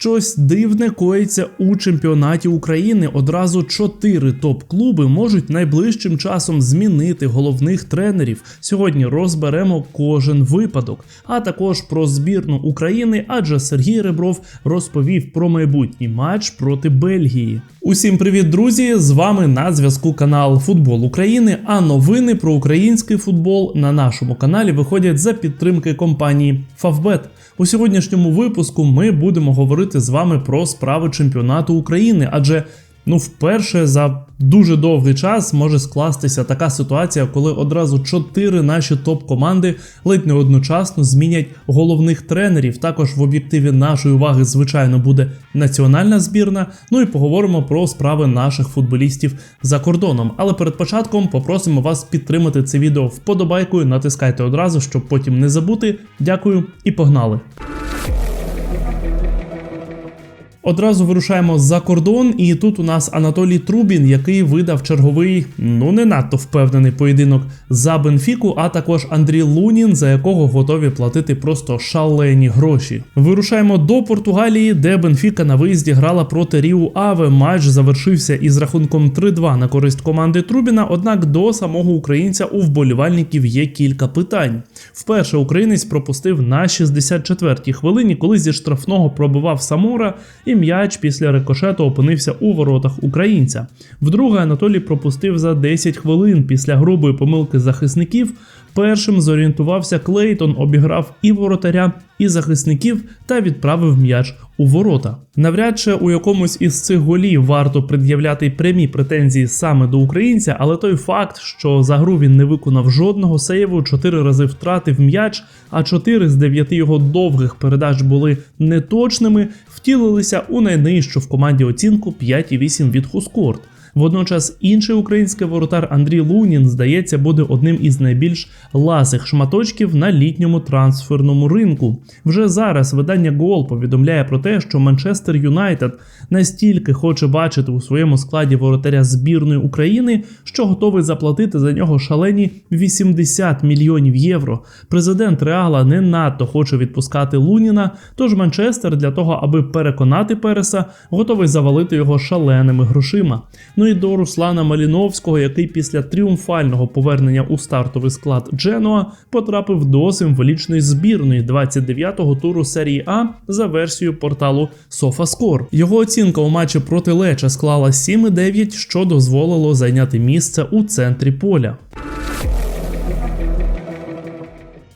Щось дивне коїться у чемпіонаті України. Одразу чотири топ-клуби можуть найближчим часом змінити головних тренерів. Сьогодні розберемо кожен випадок, а також про збірну України, адже Сергій Ребров розповів про майбутній матч проти Бельгії. Усім привіт, друзі! З вами на зв'язку канал Футбол України. А новини про український футбол на нашому каналі виходять за підтримки компанії Favbet. У сьогоднішньому випуску ми будемо говорити з вами про справи чемпіонату України, адже ну вперше за дуже довгий час може скластися така ситуація, коли одразу чотири наші топ-команди ледь не одночасно змінять головних тренерів. Також в об'єктиві нашої уваги, звичайно, буде національна збірна. Ну і поговоримо про справи наших футболістів за кордоном. Але перед початком попросимо вас підтримати це відео вподобайкою. Натискайте одразу, щоб потім не забути. Дякую і погнали! Одразу вирушаємо за кордон, і тут у нас Анатолій Трубін, який видав черговий, ну не надто впевнений поєдинок за Бенфіку, а також Андрій Лунін, за якого готові платити просто шалені гроші. Вирушаємо до Португалії, де Бенфіка на виїзді грала проти Ріу Аве. Матч завершився із рахунком 3-2 на користь команди Трубіна. Однак до самого українця у вболівальників є кілька питань. Вперше українець пропустив на 64-й хвилині, коли зі штрафного пробивав Самора і м'яч після рикошету опинився у воротах українця. Вдруге Анатолій пропустив за 10 хвилин після грубої помилки захисників. Першим зорієнтувався Клейтон, обіграв і воротаря, і захисників та відправив м'яч у ворота. Навряд чи у якомусь із цих голів варто пред'являти прямі претензії саме до українця, але той факт, що за гру він не виконав жодного сейву, чотири рази втратив м'яч, а чотири з дев'яти його довгих передач були неточними, втілилися у найнижчу в команді оцінку 5,8 від Хускорт. Водночас інший український воротар Андрій Лунін, здається, буде одним із найбільш ласих шматочків на літньому трансферному ринку. Вже зараз видання Гол повідомляє про те, що Манчестер Юнайтед настільки хоче бачити у своєму складі воротаря збірної України, що готовий заплатити за нього шалені 80 мільйонів євро. Президент Реала не надто хоче відпускати Луніна, тож Манчестер для того, аби переконати Переса, готовий завалити його шаленими грошима. Ну і до Руслана Маліновського, який після тріумфального повернення у стартовий склад Дженуа потрапив до символічної збірної 29-го туру серії А за версією порталу SofaScore. Його оцінка у матчі проти Леча склала 7,9, що дозволило зайняти місце у центрі поля.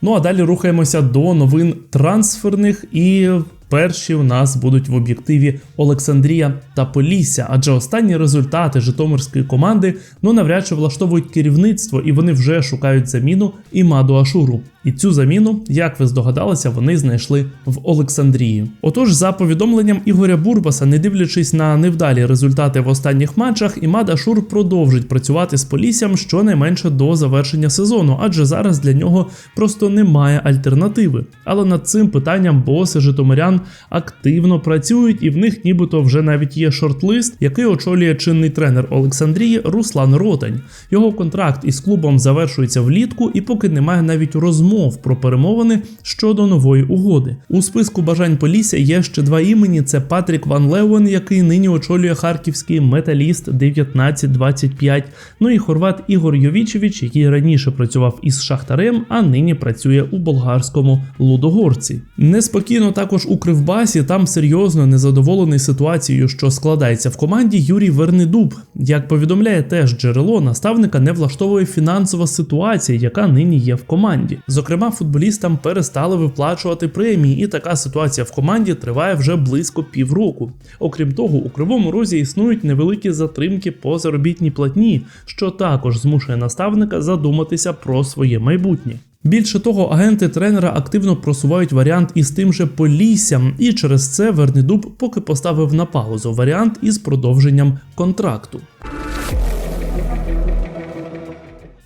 Ну а далі рухаємося до новин трансферних і. Перші у нас будуть в об'єктиві Олександрія та Полісся, адже останні результати Житомирської команди ну навряд чи влаштовують керівництво, і вони вже шукають заміну Імаду Ашуру. І цю заміну, як ви здогадалися, вони знайшли в Олександрії. Отож, за повідомленням Ігоря Бурбаса, не дивлячись на невдалі результати в останніх матчах, Імад Ашур продовжить працювати з Поліссям щонайменше до завершення сезону, адже зараз для нього просто немає альтернативи. Але над цим питанням боси Житомирян активно працюють, і в них нібито вже навіть є шорт-лист, який очолює чинний тренер Олександрії Руслан Ротань. Його контракт із клубом завершується влітку, і поки немає навіть розмов про перемовини щодо нової угоди. У списку бажань Полісся є ще два імені: це Патрік Ван Леуен, який нині очолює харківський металіст 1925, ну і хорват Ігор Йовічевич, який раніше працював із Шахтарем, а нині працює у болгарському Лудогорці. Неспокійно також у Кривбасі там серйозно незадоволений ситуацією, що складається в команді Юрій Вернедуб. Як повідомляє теж джерело, наставника не влаштовує фінансова ситуація, яка нині є в команді. Зокрема, футболістам перестали виплачувати премії, і така ситуація в команді триває вже близько півроку. Окрім того, у кривому розі існують невеликі затримки по заробітній платні, що також змушує наставника задуматися про своє майбутнє. Більше того, агенти тренера активно просувають варіант із тим же Поліссям, і через це Вернедуб поки поставив на паузу варіант із продовженням контракту.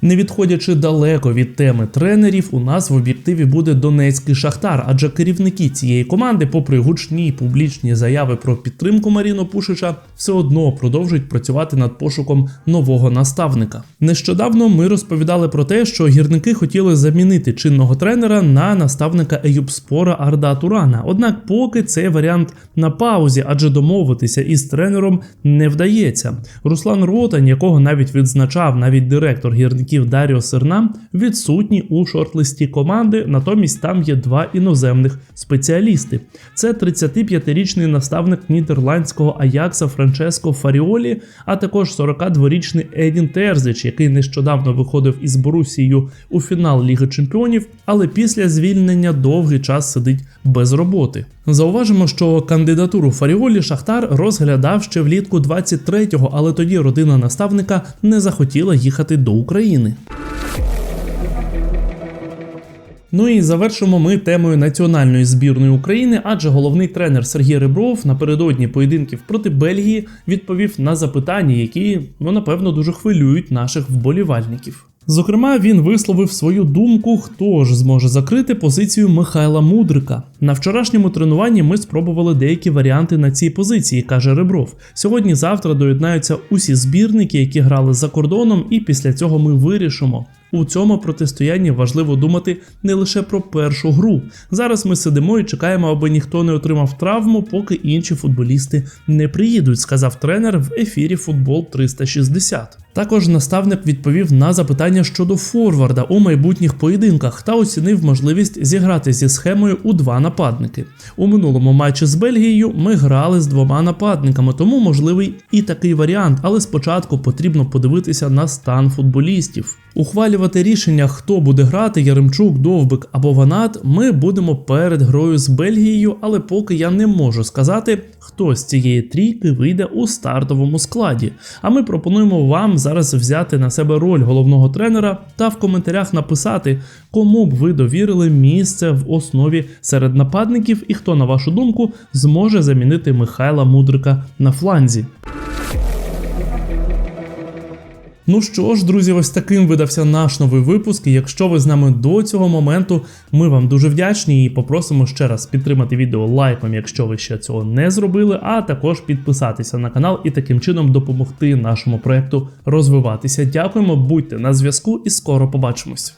Не відходячи далеко від теми тренерів, у нас в об'єктиві буде Донецький Шахтар, адже керівники цієї команди, попри гучні публічні заяви про підтримку Маріно Пушича, все одно продовжують працювати над пошуком нового наставника. Нещодавно ми розповідали про те, що гірники хотіли замінити чинного тренера на наставника Еюбспора Арда Турана. Однак, поки цей варіант на паузі, адже домовитися із тренером не вдається. Руслан Ротань, якого навіть відзначав навіть директор гірників Даріо Серна, відсутній у шорт-листі команди. Натомість там є два іноземних спеціалісти. Це 35-річний наставник нідерландського Аякса Франческо Фаріолі, а також 42-річний Едін Терзич, який нещодавно виходив із Борусією у фінал Ліги Чемпіонів, але після звільнення довгий час сидить без роботи. Зауважимо, що кандидатуру Фаріолі Шахтар розглядав ще влітку 23-го, але тоді родина наставника не захотіла їхати до України. Ну і завершимо ми темою національної збірної України, адже головний тренер Сергій Ребров напередодні поєдинків проти Бельгії відповів на запитання, які ну напевно дуже хвилюють наших вболівальників. Зокрема, він висловив свою думку, хто ж зможе закрити позицію Михайла Мудрика. На вчорашньому тренуванні ми спробували деякі варіанти на цій позиції, каже Ребров. Сьогодні-завтра доєднаються усі збірники, які грали за кордоном, і після цього ми вирішимо. У цьому протистоянні важливо думати не лише про першу гру. Зараз ми сидимо і чекаємо, аби ніхто не отримав травму, поки інші футболісти не приїдуть, сказав тренер в ефірі Футбол 360. Також наставник відповів на запитання щодо форварда у майбутніх поєдинках та оцінив можливість зіграти зі схемою у два нападники. У минулому матчі з Бельгією ми грали з двома нападниками, тому можливий і такий варіант, але спочатку потрібно подивитися на стан футболістів. Ухвалювати рішення, хто буде грати Яремчук, Довбик або Ванат, ми будемо перед грою з Бельгією, але поки я не можу сказати, хто з цієї трійки вийде у стартовому складі. А ми пропонуємо вам зараз взяти на себе роль головного тренера та в коментарях написати, кому б ви довірили місце в основі серед нападників і хто, на вашу думку, зможе замінити Михайла Мудрика на фланзі. Ну що ж, друзі, ось таким видався наш новий випуск. І якщо ви з нами до цього моменту, ми вам дуже вдячні і попросимо ще раз підтримати відео лайком, якщо ви ще цього не зробили, а також підписатися на канал і таким чином допомогти нашому проекту розвиватися. Дякуємо, будьте на зв'язку і скоро побачимось.